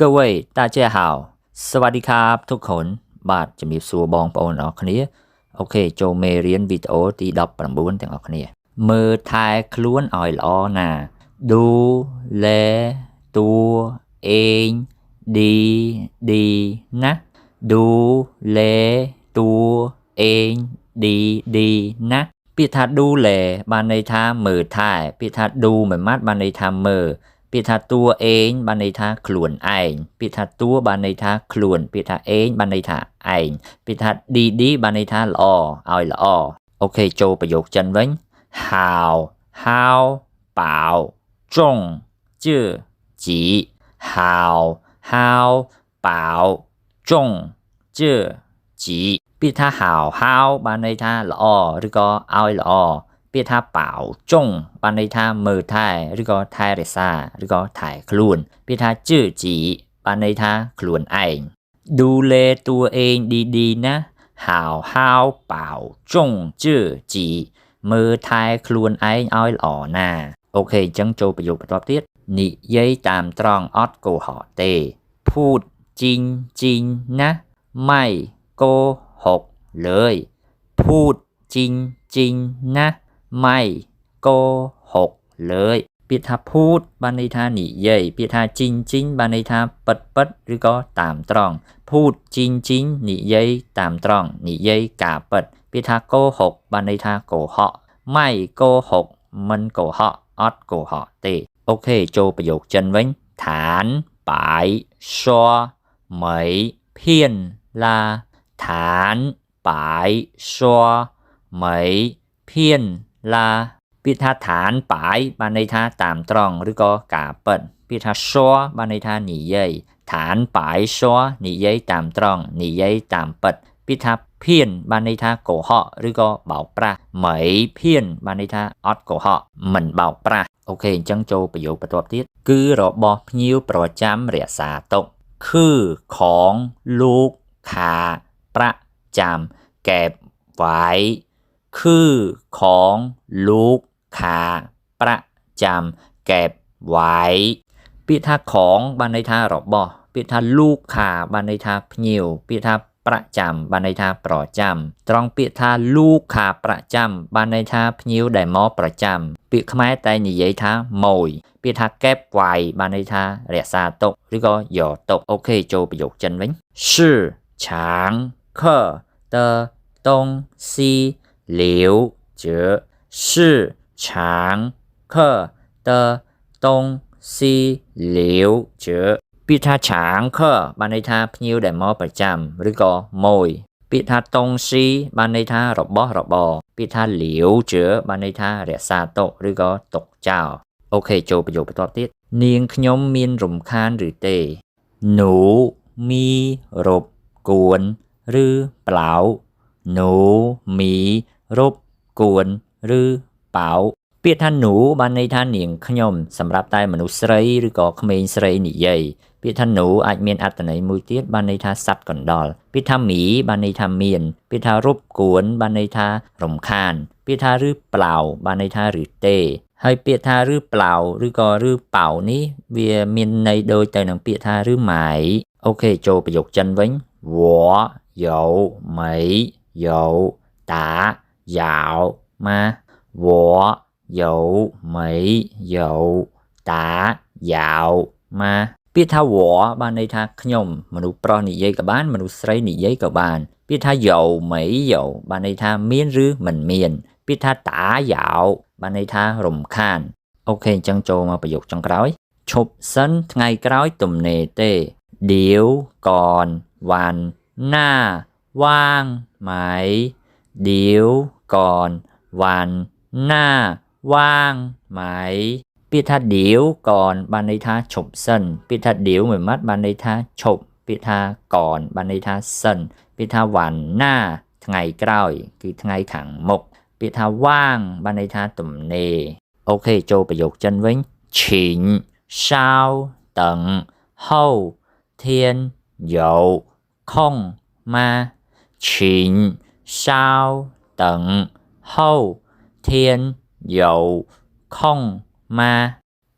各位大家好สวัสดีครับทุกคนបាទជំរាបសួរបងប្អូនទាំងអស់គ្នាអូខេចូលមេរៀនវីដេអូទី19ទាំងអស់គ្នា មើលថែខ្លួនឲ្យល្អណាឌូលេតួអេងឌីឌីណាឌូលេតួអេងឌីឌីណាពាក្យថាឌូលេបានន័យថាមើលថែពាក្យថាឌូមួយម៉ាត់បានន័យថាមើល ปิทาตัวเองบันในทาขลวนไอ้ปิทาตัวบันในทาขลวนปิทาเองบันในทาไอ้ปิทาดีดีบันในทาละอเอาลอโอเคโจประโยคจันเว้นหาวหาวเปล่าจงจื้อจีหาวหาวเปล่าจงจื้อจีปิทาหาวหาวบันในทาละอหรือก็เอาลอ พี่ท่าเป่าจงปันในท่ามือไทยหรือก็ไทยเรซ่าหรือก็ถ่ายคลูนพี่ท่าจื้อจีปันในท่าคลวนไองดูแลตัวเองดีๆ นะหาวหาวเป่าจงจื้อจีมือไทยคลวนไองอ้อยหล่อหน้าโอเค จังโจประโยคประกอบที่นิเยยตามตรองออดโกหอเต พูดจริงจริงนะ ไม่โกหกเลย พูดจริงจริงนะ ไม่โกหกเลยพิธาพูดบันิธาหนีเย่พิธาจริงจริงบันิธาปัดปัดหรือก็ตามตรอง พูดจริงจริงหนีเย่ตามตรองหนีเย่กาปัดพิธาโกหกบันิธาโกหกไม่โกหกมันโกหกอัดโกหกเตโอเคโจประโยคจันวิ้งฐานปายชัวเหมยเพี้ยนลาฐานปายชัวเหมยเพี้ยน ลาพิธาฐานปายบานในท่าตามตรองหรือก็กาเปิดพิธาชัวบานในท่าหนีเย่ยฐานปายชัวหนีเย่ยตามตรองหนีเย่ยตามเปิดพิธาเพี้ยนบานในท่าโกหาะหรือก็เบาปลาเหมยเพี้ยนบานในท่าอัดโกหาะเหมือนเบาปลาโอเคจังโจประโยคประตอบที่คือระบบพิ้วประจำเรียสาตกคือของลูกขาประจำแก็บไว้ คือของลูกค้าประจำเก็บไว้ปีทาของบันไดท่าหรอบอปีทาลูกค้าบันไดท่าพิวปีท่าประจำบันไดท่าประจำตรองปีทาลูกค้าประจำบันไดท่าพยิวได้มอประจำปีขมายแต่หนีเยท่ามอยปีทาเก็บไว้บันไดท่าเรียซาตกหรือก็หยอตกโอเคโจประโยคจันวิ่งชื่อช้างเคอเตอตงซี 留着是常客的东西留着ពាក្យថាឆាងខបានន័យថាភ្ញៀវដែលមកប្រចាំឬក៏ម៉ួយពាក្យថាតុងស៊ីបានន័យថារបស់របរពាក្យថាលាវជឿបានន័យថារក្សាទុកឬក៏ទុកចោលអូខេចូលប្រយោគបន្ទាប់ទៀតនាងខ្ញុំមានរំខានឬទេหนูมีรบกวนหรือเปล่าหนูมี รบกวนหรือเปล่าពាក្យថាหนูបានន័យថានាងខ្ញុំសម្រាប់តែមនុស្សស្រីឬក៏ក្មេងស្រីនិយាយពាក្យថាหนูអាចមានអត្ថន័យមួយទៀតបានន័យថាសត្វកណ្ដុរពាក្យថាមីបានន័យថាមានពាក្យថារົບគួនបានន័យថារំខានពាក្យថាឬប្លៅបានន័យថាឬទេហើយពាក្យថាឬប្លៅឬក៏ឬប៉ៅនេះវាមានន័យដូចទៅនឹងពាក្យថាឬម៉ៃអូខេចូលប្រយោគចិនវិញវ有没 យ៉ាវម៉ាវយោមីយោតាយ៉ាវម៉ាពាក្យថាវបានន័យថាខ្ញុំមនុស្សប្រុសនិយាយក៏បានមនុស្សស្រីនិយាយក៏បានពាក្យថាយោមីយោបានន័យថាមានឬមិនមានពាក្យថាតាយ៉ាវបានន័យថារំខានអូខេអញ្ចឹងចូលមកប្រយោគចុងក្រោយឈប់សិនថ្ងៃក្រោយទំនេរទេដៀវកនវ៉ាន់ណាវាងម៉ៃដៀវ ก่อน วัน หน้า ว่าง ไหมปิทาเดียวก่อนบันไดท่าฉบเส้นปิทาเดียวเหมือนมัดบันไดท่าฉบปิทาก่อนบันไดท่าเส้นปิทาวันหน้าไงกล้อยคือไงขังมกปิทาว่างบันไดท่าตุ่มเนโอเคโจประโยคจันวิ้งฉินเช้าตึงเฮาเทียนยาคงมาฉินเช้ ធានយោខុងម៉ា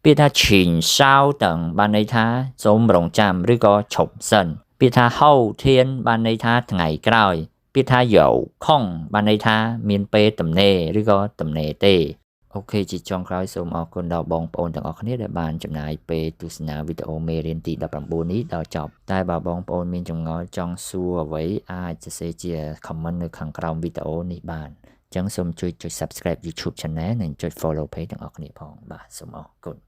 ពា ពាក្យថា chin sao ទាំងបានន័យថាសូមរងចាំឬក៏ឈប់សិនពាក្យថា ហៅធានបានន័យថាថ្ងៃក្រោយពាក្យថាយោខុងបានន័យថាមានពេលទំនេរឬក៏ទំនេរទេ អូខេជាចុងក្រោយសូមអរគុណដល់បងប្អូនទាំងអស់គ្នាដែលបានចំណាយពេលទស្សនាវីដេអូមេរៀនទី19នេះដល់ចប់តែបើបងប្អូនមានចម្ងល់ចង់សួរអ្វីអាចសរសេរជា comment នៅខាងក្រោមវីដេអូនេះបានអញ្ចឹងសូមជួយចុច subscribe YouTube channel និងចុច follow page ទាំងអស់គ្នាផងបាទសូមអរគុណ